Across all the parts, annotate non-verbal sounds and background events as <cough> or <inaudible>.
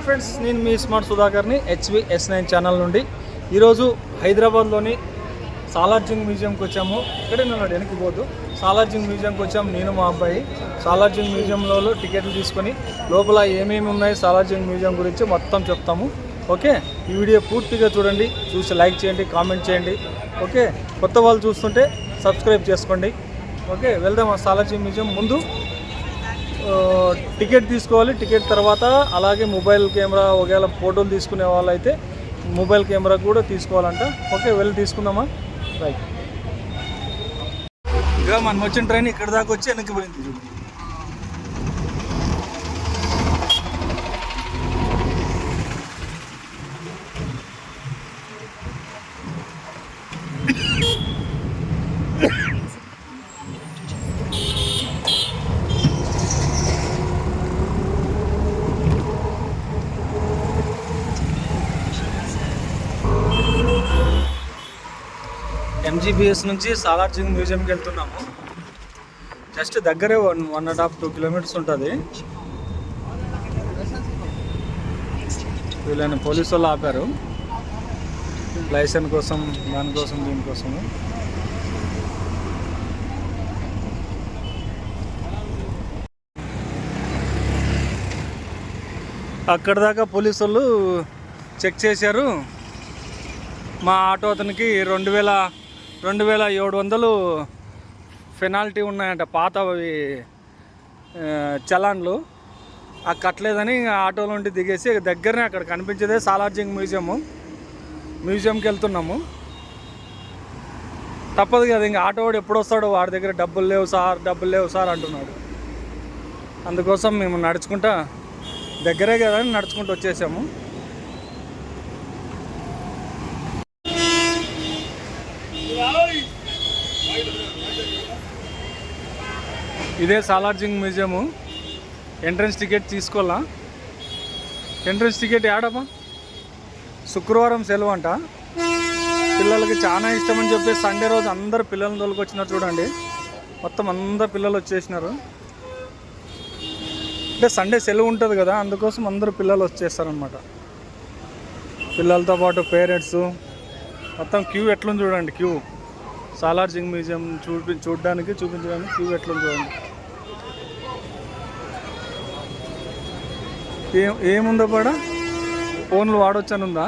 Hi friends నేను మీ smart సుధాకర్ని హెచ్వి ఎస్ నైన్ ఛానల్ నుండి. ఈరోజు హైదరాబాద్లోని సాలార్జింగ్ మ్యూజియంకి వచ్చాము. ఇక్కడే ఉన్నాడు వెనక్కి పోదు. సాలార్జింగ్ మ్యూజియంకి వచ్చాము నేను మా అబ్బాయి. సాలార్జింగ్ మ్యూజియంలో టికెట్లు తీసుకొని లోపల ఏమేమి ఉన్నాయి సాలార్జింగ్ మ్యూజియం గురించి మొత్తం చెప్తాము. ఓకే? ఈ వీడియో పూర్తిగా చూడండి చూసి లైక్ చేయండి కామెంట్ చేయండి. ఓకే? కొత్త వాళ్ళు చూస్తుంటే సబ్స్క్రైబ్ చేసుకోండి. ఓకే? వెళ్దాం సాలార్జింగ్ మ్యూజియం ముందు? టికెట్ తీసుకోవాలి. టికెట్ తర్వాత అలాగే మొబైల్ కెమెరా ఒకవేళ ఫోటోలు తీసుకునే వాళ్ళైతే మొబైల్ కెమెరా కూడా తీసుకోవాలంట. ఓకే వెళ్ళి తీసుకుందామా? రైట్. ఇక మనం వచ్చిన ట్రైన్ ఇక్కడ దాకా వచ్చి వెనక్కి పోయింది. చూడు నుంచి సాలార్జింగ్ మ్యూజియంకి వెళ్తున్నాము. జస్ట్ దగ్గరే one one and half two kilometres ఉంటుంది. వీళ్ళని పోలీసు వాళ్ళు ఆపారు. లైసెన్స్ కోసం దానికోసం దీనికోసము అక్కడ దాకా పోలీసు వాళ్ళు చెక్ చేశారు. మా ఆటో అతనికి రెండు వేల రెండు వేల ఏడు వందలు పెనాల్టీ ఉన్నాయంట పాత అవి, చలాన్లు. ఆ కట్టలేదని ఆటోలో నుండి దిగేసి దగ్గరనే అక్కడ కనిపించేదే సాలార్జింగ్ మ్యూజియము. మ్యూజియంకి వెళ్తున్నాము. తప్పదు కదా ఇంకా ఆటో వాడు ఎప్పుడు వస్తాడో వాడి దగ్గర డబ్బులు లేవు సార్ డబ్బులు లేవు సార్ అంటున్నాడు. అందుకోసం మేము నడుచుకుంటా దగ్గరే కదా అని నడుచుకుంటూ వచ్చేసాము. ఇదే సాలార్జింగ్ మ్యూజియము. ఎంట్రన్స్ టికెట్ తీసుకోవాలా? ఎంట్రన్స్ టికెట్ ఏడమ్మా శుక్రవారం సెలవు అంట పిల్లలకి చాలా ఇష్టం అని చెప్పి సండే రోజు అందరు పిల్లల్ని తోలుకొచ్చినారు చూడండి. మొత్తం అందరు పిల్లలు వచ్చేసినారు. అంటే సండే సెలవు ఉంటుంది కదా అందుకోసం అందరు పిల్లలు వచ్చేస్తారనమాట పిల్లలతో పాటు పేరెంట్స్ మొత్తం క్యూ ఎట్లుంది చూడండి క్యూ సాలార్జింగ్ మ్యూజియం చూపి చూడడానికి చూపించడానికి క్యూ ఎట్లుంది చూడండి. ఏం ఏముందో పడ? ఫోన్లు వాడొచ్చని ఉందా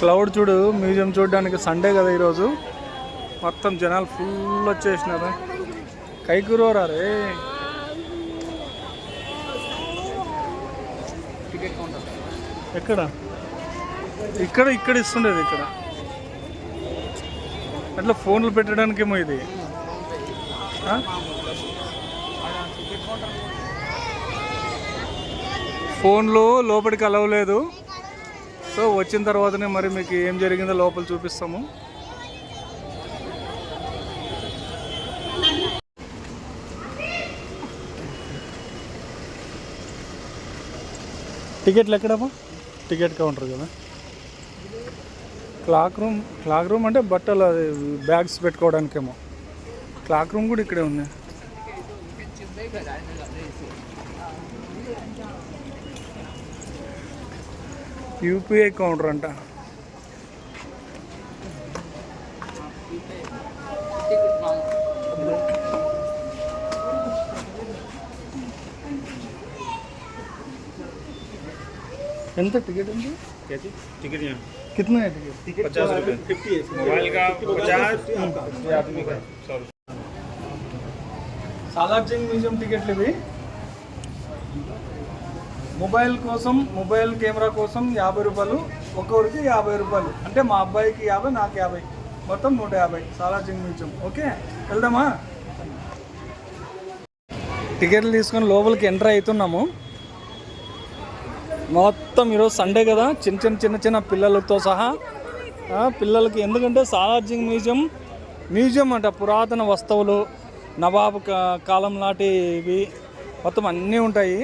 క్లౌడ్ చూడు మ్యూజియం చూడడానికి సండే కదా ఈరోజు. మొత్తం జనాలు ఫుల్ వచ్చేసినారు. కైకూరోరా రే? ఎక్కడ? ఇక్కడ ఇక్కడ ఇస్తుండేది ఇక్కడ. అట్లా ఫోన్లు పెట్టడానికేమో ఇది. ఫోన్లు లోపలికి అలవలేదు సో వచ్చిన తర్వాతనే మరి మీకు ఏం జరిగిందో లోపల చూపిస్తాము. టికెట్లు ఎక్కడమ్మా? టికెట్ కౌంటర్ కదా. క్లాక్ రూమ్ క్లాక్ రూమ్ అంటే బట్టలు అది బ్యాగ్స్ పెట్టుకోవడానికేమో. క్లాక్ రూమ్ కూడా ఇక్కడే ఉంది. యూపీఐ కౌంటర్ అంట. ఎంత టికెట్ ఉంది టికెట్ कितना है टिकट पचास रुपये मोबाइल का पचास आदमी का सौ సాలార్జింగ్ మ్యూజియం టికెట్లు ఇవి మొబైల్ కోసం మొబైల్ కెమెరా కోసం యాభై రూపాయలు ఒక్కొక్కరికి యాభై రూపాయలు అంటే మా అబ్బాయికి యాభై నాకు యాభై మొత్తం నూట యాభై సాలార్జింగ్ మ్యూజియం ఓకే వెళ్దామా టికెట్లు తీసుకొని లోపలికి ఎంటర్ అవుతున్నాము మొత్తం ఈరోజు సండే కదా. చిన్న చిన్న చిన్న చిన్న పిల్లలతో సహా. పిల్లలకి ఎందుకంటే సాలార్జింగ్ మ్యూజియం మ్యూజియం అంట పురాతన వస్తువులు నవాబు కాలం నాటివి మొత్తం అన్నీ ఉంటాయి.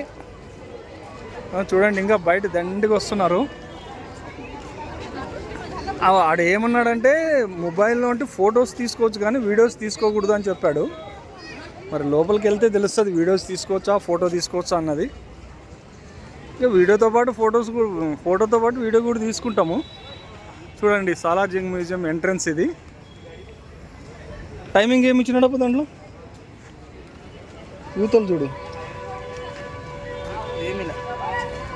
చూడండి ఇంకా బయట దండిగా వస్తున్నారు. ఆడు ఏమన్నాడంటే మొబైల్లో అంటే ఫొటోస్ తీసుకోవచ్చు కానీ వీడియోస్ తీసుకోకూడదు అని చెప్పాడు. మరి లోపలికి వెళ్తే తెలుస్తుంది వీడియోస్ తీసుకోవచ్చా ఫోటో తీసుకోవచ్చా అన్నది. ఇక వీడియోతో పాటు ఫొటోస్ కూడా ఫోటోతో పాటు వీడియో కూడా తీసుకుంటాము. చూడండి సాలార్జింగ్ మ్యూజియం ఎంట్రన్స్ ఇది. టైమింగ్ ఏమి ఇచ్చినాడప్ప దాంట్లో? యూతలు చూడు.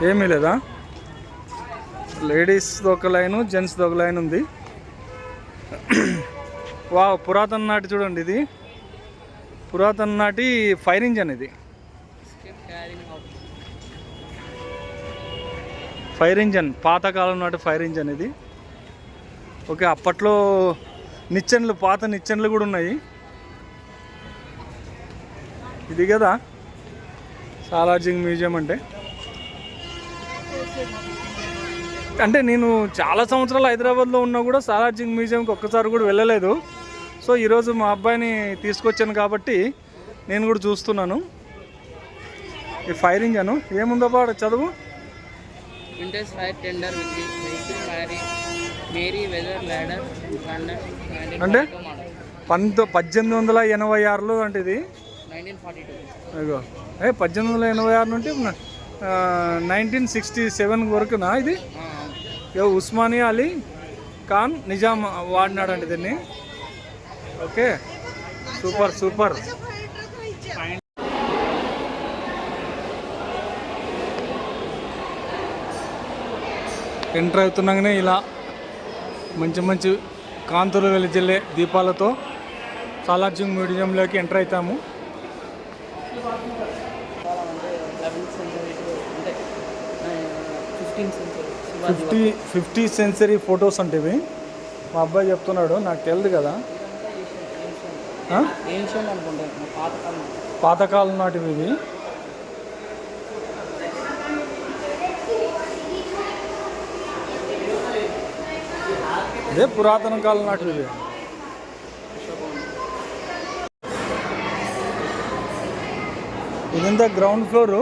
ఏమీ లేదా? లేడీస్ ఒక లైన్ జెంట్స్ ఒక లైన్ ఉంది. వా పురాతన నాటి చూడండి ఇది. పురాతన నాటి ఫైర్ ఇంజన్ ఇది. ఫైర్ ఇంజన్ పాతకాలం నాటి ఫైర్ ఇంజన్ ఇది. ఓకే అప్పట్లో నిచ్చెన్లు పాత నిచ్చెన్లు కూడా ఉన్నాయి. ఇది కదా? సాలార్జింగ్ మ్యూజియం అంటే. అంటే నేను చాలా సంవత్సరాలు హైదరాబాద్లో ఉన్నా కూడా సాలార్జింగ్ మ్యూజియంకి ఒక్కసారి కూడా వెళ్ళలేదు. సో ఈరోజు మా అబ్బాయిని తీసుకొచ్చాను కాబట్టి నేను కూడా చూస్తున్నాను. ఈ ఫైర్ ఇంజను ఏముందో పాడు చదువు? The vehicle Mary, Mary Weather Ladder Ladder అంటే? 1942 model. పంతొ పద్దెనిమిది వందల ఎనభై ఆరులో అంటే ఇది? 1942. అయ్యో ఏ పద్దెనిమిది వందల ఎనభై ఆరు నుండి నైన్టీన్ సిక్స్టీ సెవెన్ వరకునా ఇది? ఉస్మానియా అలీ ఖాన్ నిజాం వాడినాడండి దీన్ని. ఓకే. Super super. ఎంటర్ అవుతున్నాగానే ఇలా మంచి మంచి కాంతులు వెలిజిల్లే దీపాలతో సాలార్జింగ్ మ్యూజియంలోకి ఎంటర్ అవుతాము. 11th century to అంటే ఆ, 15th century Shivaji fifty fifty century photos అంటే ఇవి. మా అబ్బాయి చెప్తున్నాడు నాకు తెలియదు కదా. పాతకాలం. పాతకాలం నాటివి ఇవి. అదే పురాతన కాలం నాటివి ఇదంతా గ్రౌండ్ ఫ్లోరు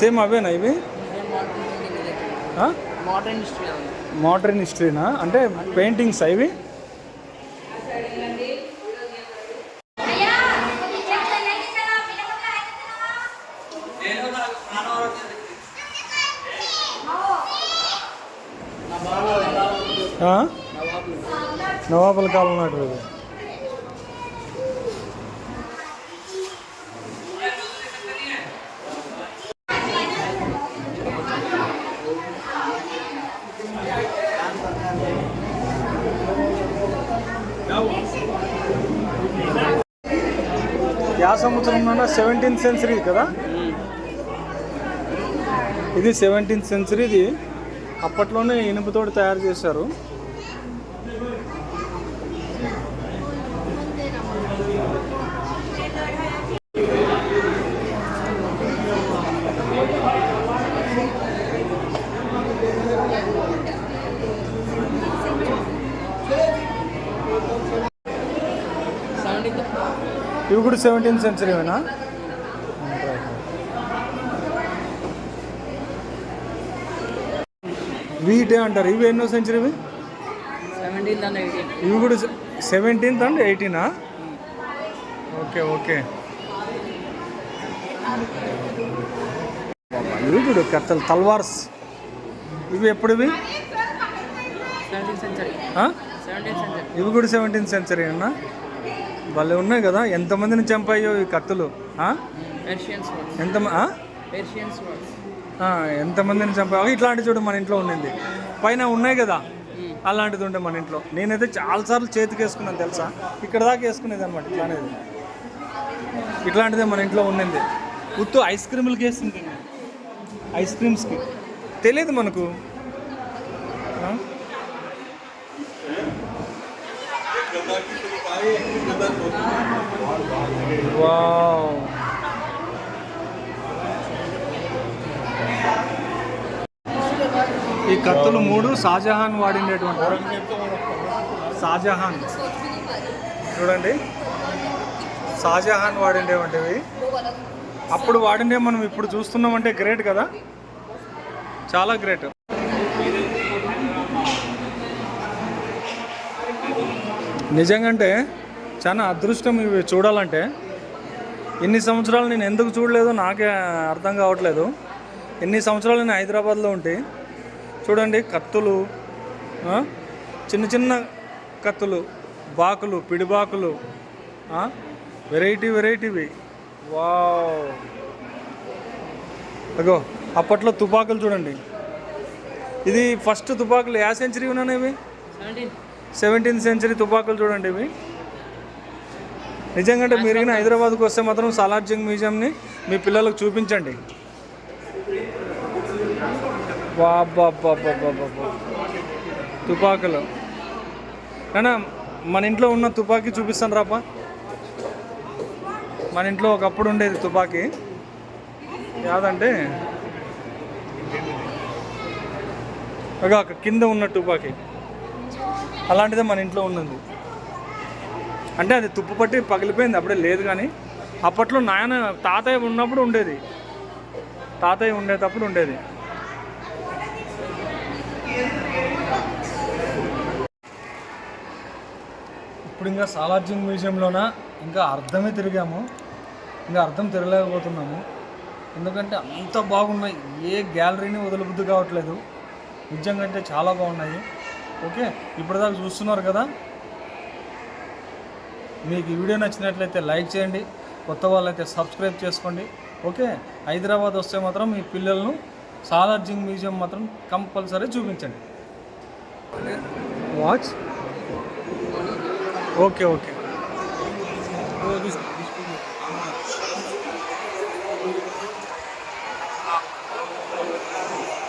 సేమ్ అవేనా ఇవి? మోడర్న్ హిస్టరీ ఉంది. మోడర్న్ హిస్టరీనా అంటే పెయింటింగ్స్ ఇవి? ఆ? నవాబుల. కాలం నాటివి ఆ యా సంవత్సరం సెవెంటీన్త్ సెంచరీ కదా? ఇది సెవెంటీన్త్ సెంచరీ ఇది. అప్పట్లోనే ఇనుపతోటి తయారు చేశారు. ఇవి కూడా సెవెంటీన్త్ సెంచరీనా వీటే అంటారు. ఇవి ఎన్నో సెంచరీ ఇవి? కూడా సెవెంటీన్త్ అండ్ ఎయిటీనా ఓకే ఓకే. ఇవి చూడు కత్తలు తల్వార్స్. ఇవి ఎప్పుడువి ఇవి? కూడా సెవెంటీన్త్ సెంచరీ అన్న భలే ఉన్నాయి కదా. ఎంతమందిని చంపాయో ఈ కత్తులు? ఎంత ఎంతమందిని చంపాయో? ఇట్లాంటి చూడు మన ఇంట్లో ఉండింది. పైన ఉన్నాయి కదా. అలాంటిది ఉండే మన ఇంట్లో. నేనైతే చాలాసార్లు చేతికి వేసుకున్నాను తెలుసా? ఇక్కడ దాకా వేసుకునేది అనమాట ఇట్లానేది. ఇట్లాంటిదే మన ఇంట్లో ఉండింది. ఉత్తు ఐస్ క్రీములకి వేస్తుంది ఐస్ క్రీమ్స్కి. తెలియదు మనకు. వావ్. ఈ కత్తులు మూడు షాజహాన్ వాడిండేటువంటి షాజహాన్. చూడండి. షాజహాన్ వాడిండేవంటివి. అప్పుడు వాడిండే మనం ఇప్పుడు చూస్తున్నామంటే గ్రేట్ కదా? చాలా గ్రేట్ నిజంగంటే చాలా అదృష్టం ఇవి చూడాలంటే. ఇన్ని సంవత్సరాలు నేను ఎందుకు చూడలేదో నాకే అర్థం కావట్లేదు. ఎన్ని సంవత్సరాలు నేను హైదరాబాద్లో ఉంటే చూడండి కత్తులు చిన్న చిన్న కత్తులు బాకులు పిడిబాకులు వెరైటీ వెరైటీవి. వావ్. అగో అప్పట్లో తుపాకులు చూడండి. ఇది ఫస్ట్ తుపాకులు. యా సెంచరీ ఉన్నాను ఇవి? సెవెంటీన్త్ సెంచరీ తుపాకులు చూడండి ఇవి. నిజంగా అంటే మీరు హైదరాబాద్కి వస్తే మాత్రం సాలార్జంగ్ మ్యూజియంని మీ పిల్లలకు చూపించండి. తుపాకులు. నానా మన ఇంట్లో ఉన్న తుపాకీ చూపిస్తాను రాపా. మన ఇంట్లో ఒకప్పుడు ఉండేది తుపాకీ. యాదంటే ఒక కింద ఉన్న తుపాకీ. అలాంటిదే మన ఇంట్లో ఉన్నది. అంటే అది తుప్పు పట్టి పగిలిపోయింది అప్పుడే లేదు కానీ అప్పట్లో నాయన తాతయ్య ఉన్నప్పుడు ఉండేది. తాతయ్య ఉండేటప్పుడు ఉండేది. ఇప్పుడు ఇంకా సాలార్జింగ్ మ్యూజియంలోన ఇంకా అర్థమే తిరిగాము. ఇంకా అర్థం తిరగలేకపోతున్నాము. ఎందుకంటే అంత బాగున్నాయి. ఏ గ్యాలరీని వదలబుద్ధి కావట్లేదు. నిజంగా అంటే చాలా బాగున్నాయి. ఓకే? ఇప్పటిదాకా చూస్తున్నారు కదా? మీకు ఈ వీడియో నచ్చినట్లయితే లైక్ చేయండి కొత్త వాళ్ళైతే సబ్స్క్రైబ్ చేసుకోండి ఓకే? హైదరాబాద్ వస్తే మాత్రం మీ పిల్లలను సాలార్జింగ్ మ్యూజియం మాత్రం కంపల్సరీ చూపించండి. Watch okay okay.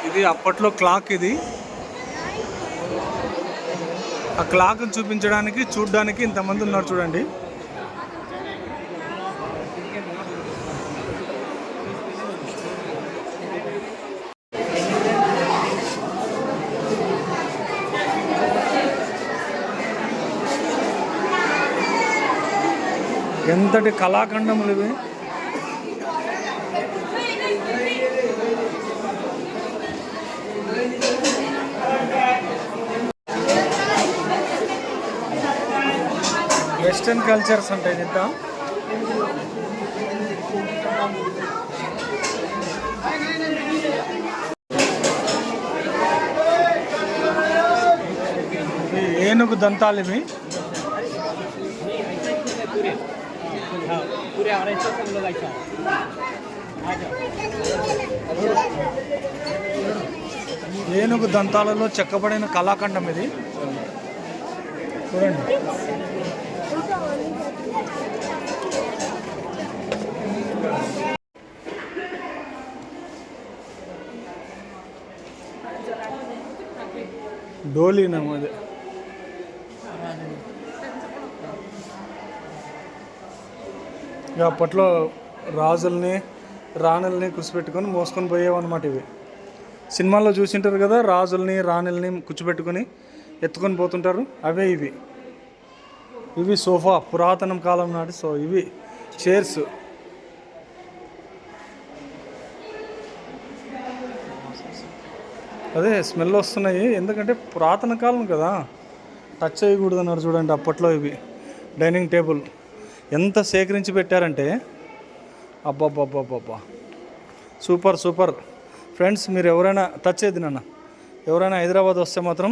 ఇది అప్పట్లో క్లాక్ ఇది. ఆ క్లాక్ చూపించడానికి చూడడానికి ఇంతమంది ఉన్నారు చూడండి. ఎంతటి కళాఖండములు ఇవి. వెస్ట్రన్ కల్చర్స్ ఉంటాయి ఇంత ఏనుగు దంతాలు ఇవి. ఏనుగు దంతాలలో చెక్కబడిన కళాఖండం ఇది. చూడండి. డోలీ అది ఇక అప్పట్లో రాజుల్ని రాణుల్ని కూర్చోబెట్టుకొని మోసుకొని పోయేవన్నమాట ఇవి. సినిమాల్లో చూసింటారు కదా రాజుల్ని రాణుల్ని కూర్చోబెట్టుకొని ఎత్తుకొని పోతుంటారు. అవే ఇవి. ఇవి సోఫా పురాతనం కాలం నాటి సో ఇవి. చైర్స్ అదే స్మెల్ వస్తున్నాయి. ఎందుకంటే పురాతన కాలం కదా. టచ్ చేయకూడదు అన్నారు చూడండి అప్పట్లో ఇవి. డైనింగ్ టేబుల్ ఎంత సేకరించి పెట్టారంటే అబ్బాబ్బాబ్బాబ్బా సూపర్ సూపర్ ఫ్రెండ్స్ మీరు ఎవరైనా టచ్ చేయదు నాన్న. ఎవరైనా హైదరాబాద్ వస్తే మాత్రం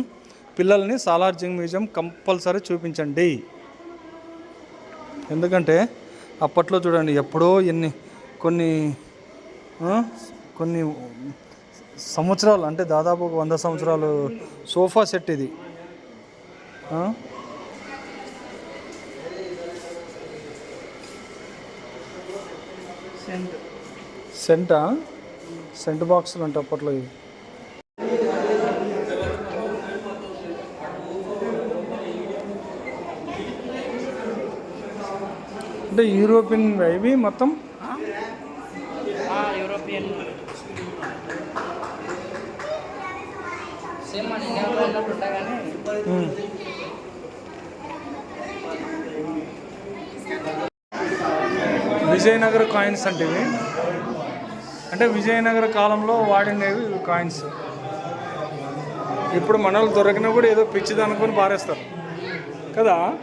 పిల్లల్ని సాలార్జింగ్ మ్యూజియం కంపల్సరీ చూపించండి. ఎందుకంటే అప్పట్లో చూడండి ఎప్పుడో ఎన్ని కొన్ని కొన్ని సంవత్సరాలు అంటే దాదాపు ఒక వంద సంవత్సరాలు సోఫా సెట్ ఇది? సెంటా సెంట్ బాక్సులు అంటే అప్పట్లో ఇవి అంటే యూరోపియన్ ఇవి మొత్తం విజయనగర కాయిన్స్ అంటే ఇవి. అంటే విజయనగర కాలంలో వాడినవి కాయిన్స్. ఇప్పుడు మనలు వాళ్ళు దొరికినా కూడా ఏదో పిచ్చిది అనుకొని పారేస్తారు. కదా?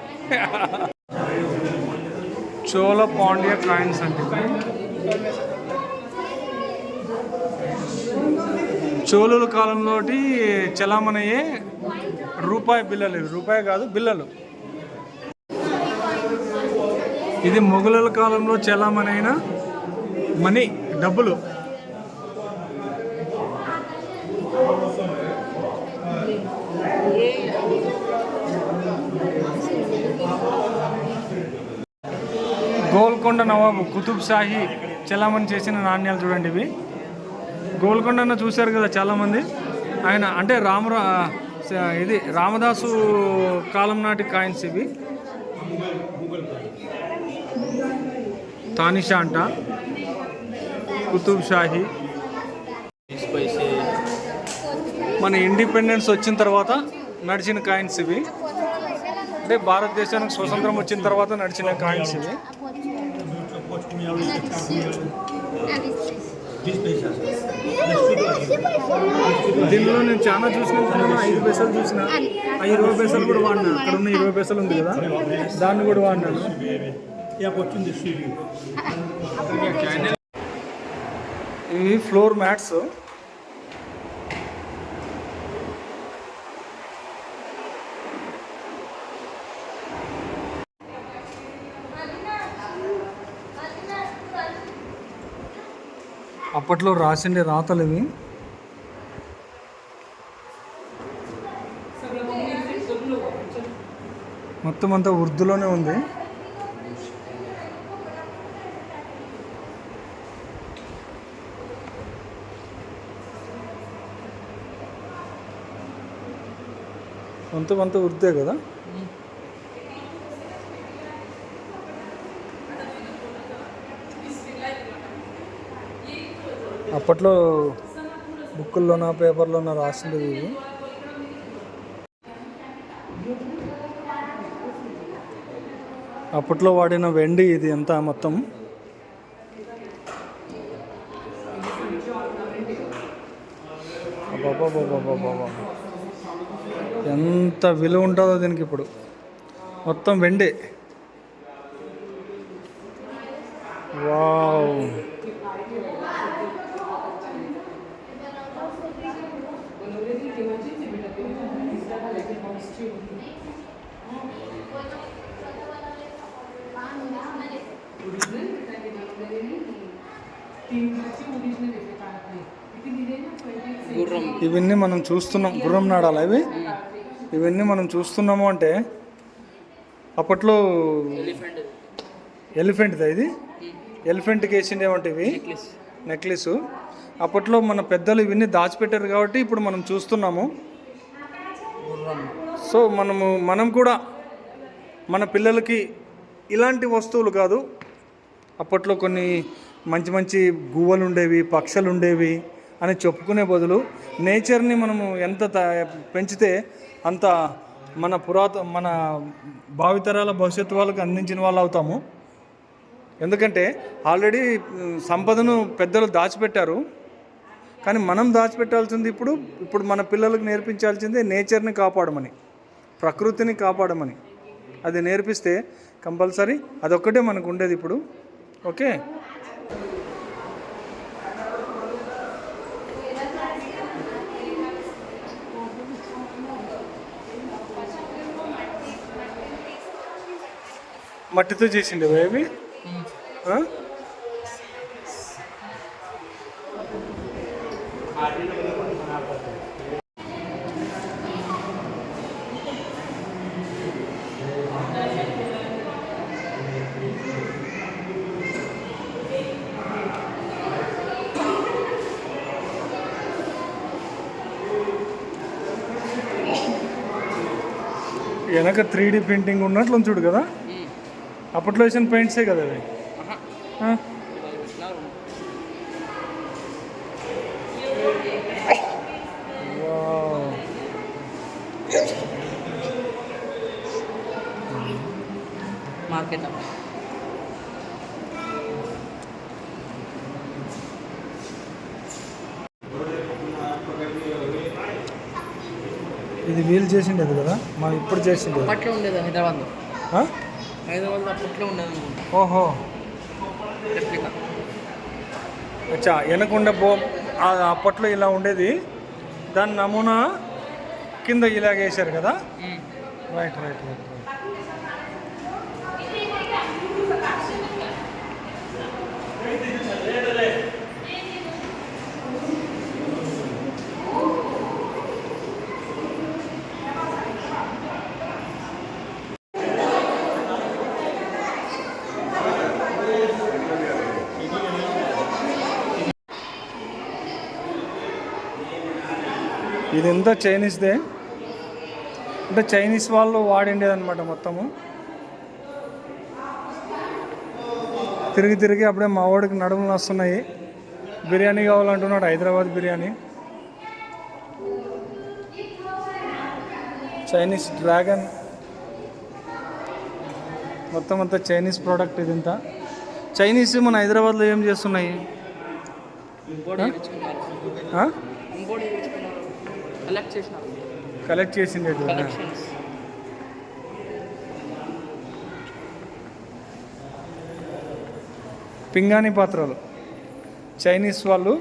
చోళ పాండ్య కాయిన్స్ అంటే చోళుల కాలంలోటి చలామణయే రూపాయి బిల్లలు రూపాయి కాదు బిల్లలు. ఇది మొఘలుల కాలంలో చలామణైన మనీ డబ్బులు. గోల్కొండ నవాబు కుతుబ్ షాహీ చలామణి చేసిన నాణ్యాలు చూడండి ఇవి. గోల్కొండ చూశారు కదా చాలామంది ఆయన అంటే రామరా ఇది రామదాసు కాలం నాటి కాయిన్స్ ఇవి తానిషా అంట కుతుబ్ షాహీ మన ఇండిపెండెన్స్ వచ్చిన తర్వాత నడిచిన కాయిన్స్ ఇవి అంటే భారతదేశానికి స్వతంత్రం వచ్చిన తర్వాత నడిచిన కాయిన్స్ ఇవి దీనిలో నేను చాలా చూసిన ఐదు పైసలు చూసిన. ఆ ఇరవై పైసలు కూడా వాడినా. అక్కడ ఉన్న ఇరవై పైసలు ఉంది కదా? దాన్ని కూడా వాడినాను. ఇవి ఫ్లోర్ మ్యాట్స్ అప్పట్లో రాసిండే రాతలు ఇవి మొత్తం అంతా ఉర్దూలోనే ఉంది. మొత్తం అంతా ఉర్దే కదా? అప్పట్లో బుక్కుల్లోన పేపర్లోన రాసిండేది ఇది అప్పట్లో వాడిన వెండి ఇది ఎంత మొత్తం? ఎంత విలువ ఉంటుందో దీనికి ఇప్పుడు. మొత్తం వెండి. వావ్. ఇవన్నీ మనం చూస్తున్నాం. గుర్రం నాడాలి ఇవి? ఇవన్నీ మనం చూస్తున్నాము అంటే అప్పట్లో ఎలిఫెంట్ ఎలిఫెంట్దా ఇది? ఎలిఫెంట్కి వేసిండే ఏమంటే ఇవి? నెక్లెస్ నెక్లెస్ అప్పట్లో మన పెద్దలు ఇవన్నీ దాచిపెట్టారు కాబట్టి ఇప్పుడు మనం చూస్తున్నాము. సో మనము మనం కూడా మన పిల్లలకి ఇలాంటి వస్తువులు కాదు. అప్పట్లో కొన్ని మంచి మంచి గువ్వలు ఉండేవి పక్షులు ఉండేవి అని చెప్పుకునే బదులు నేచర్ని మనము ఎంత త- పెంచితే అంత మన పురాత మన భావితరాల భవిష్యత్తు వాళ్ళకి అందించిన వాళ్ళు అవుతాము. ఎందుకంటే ఆల్రెడీ సంపదను పెద్దలు దాచిపెట్టారు. కానీ మనం దాచిపెట్టాల్సింది ఇప్పుడు ఇప్పుడు మన పిల్లలకు నేర్పించాల్సింది నేచర్ని కాపాడమని ప్రకృతిని కాపాడమని. అది నేర్పిస్తే కంపల్సరీ అదొక్కటే మనకు ఉండేది ఇప్పుడు. ఓకే? మట్టితో చేసిండే అవి వెనక త్రీ డి ప్రింటింగ్ ఉన్నట్లు చూడు కదా. అప్పట్లో వేసిన పెయింట్సే కదా అవి. మార్కెట్ ఇది వీలు చేసిండేది కదా? మనం ఇప్పుడు చేసిండేది. అప్పట్లో ఉండేది హైదరాబాద్లో? హైదరాబాద్లో అప్పట్లో ఉండేది అనుకుంటా. ఓహో. రెప్లికా. అచ్చా వెనకుండా బో ఆ- అప్పట్లో ఇలా ఉండేది. దాని నమూనా కింద ఇలాగ వేశారు కదా రైట్ రైట్ రైట్. ఇది ఎంత చైనీస్దే అంటే చైనీస్ వాళ్ళు వాడిండేది అనమాట మొత్తము. తిరిగి తిరిగి అప్పుడే మా వాడికి నడుములు వస్తున్నాయి బిర్యానీ కావాలంటున్నాడు హైదరాబాద్ బిర్యానీ. చైనీస్ డ్రాగన్ మొత్తం అంతా చైనీస్ ప్రోడక్ట్ ఇది ఇంత చైనీస్ మన హైదరాబాద్లో ఏం చేస్తున్నాయి? కలెక్ట్ చేసినారు కలెక్ట్ చేసిండేది కలెక్షన్స్ పింగాణి పాత్రలు. చైనీస్ వాళ్ళు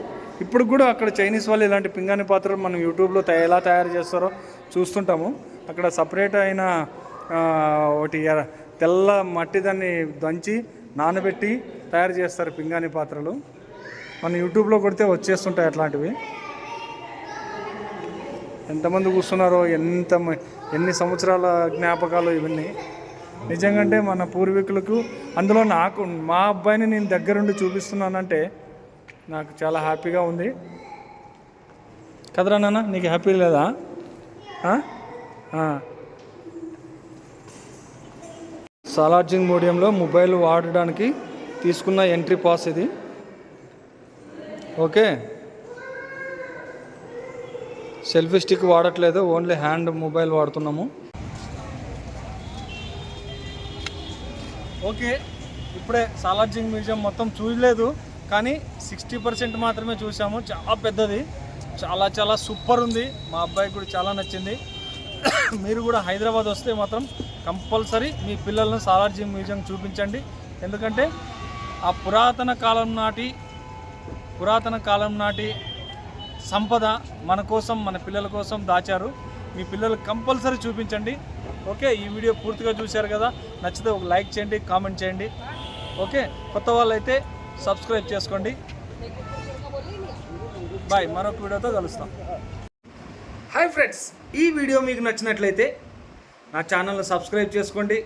ఇప్పుడు కూడా అక్కడ చైనీస్ వాళ్ళు ఇలాంటి పింగాణి పాత్రలు మనం యూట్యూబ్లో ఎలా తయారు చేస్తారో చూస్తుంటాము. అక్కడ సపరేట్ అయిన ఒకటి తెల్ల మట్టి దాన్ని దంచి నానబెట్టి తయారు చేస్తారు పింగాణి పాత్రలు. మన యూట్యూబ్లో కొడితే వచ్చేస్తుంటాయి అట్లాంటివి. ఎంతమంది కూర్చున్నారో ఎంత మ- ఎన్ని సంవత్సరాల జ్ఞాపకాలు ఇవన్నీ. నిజంగా మన పూర్వీకులకు అందులో నాకు మా అబ్బాయిని నేను దగ్గరుండి చూపిస్తున్నానంటే నాకు చాలా హ్యాపీగా ఉంది. కదరా నాన్న నీకు హ్యాపీ లేదా? సాలార్జింగ్ మీడియంలో మొబైల్ వాడడానికి తీసుకున్న ఎంట్రీ పాస్ ఇది. ఓకే. సెల్ఫీ స్టిక్ వాడట్లేదు ఓన్లీ హ్యాండ్ మొబైల్ వాడుతున్నాము. ఓకే ఇప్పుడే సాలార్జింగ్ మ్యూజియం మొత్తం చూడలేదు కానీ సిక్స్టీ పర్సెంట్ మాత్రమే చూసాము. చాలా పెద్దది చాలా చాలా సూపర్ ఉంది. మా అబ్బాయికి కూడా చాలా నచ్చింది. <coughs> మీరు కూడా హైదరాబాద్ వస్తే మాత్రం కంపల్సరీ మీ పిల్లలను సాలార్జింగ్ మ్యూజియం చూపించండి. ఎందుకంటే ఆ పురాతన కాలం నాటి పురాతన కాలం నాటి సంపద మన కోసం మన పిల్లల కోసం దాచారు. మీ పిల్లలు కంపల్సరీ చూపించండి. ఓకే ఈ వీడియో పూర్తిగా చూశారు కదా? నచ్చితే ఒక లైక్ చేయండి కామెంట్ చేయండి. ఓకే కొత్త వాళ్ళైతే సబ్స్క్రైబ్ చేసుకోండి. బాయ్ మరొక వీడియోతో కలుస్తాం. హాయ్ ఫ్రెండ్స్ ఈ వీడియో మీకు నచ్చినట్లయితే నా ఛానల్ని సబ్స్క్రైబ్ చేసుకోండి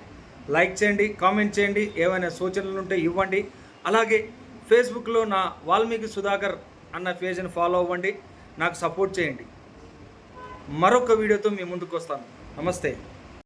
లైక్ చేయండి కామెంట్ చేయండి ఏమైనా సూచనలు ఉంటే ఇవ్వండి. అలాగే ఫేస్బుక్లో నా వాల్మీకి సుధాకర్ అన్న పేజ్ని ఫాలో అవ్వండి. నాకు సపోర్ట్ చేయండి. మరొక వీడియోతో మీ ముందుకు వస్తాను. నమస్తే.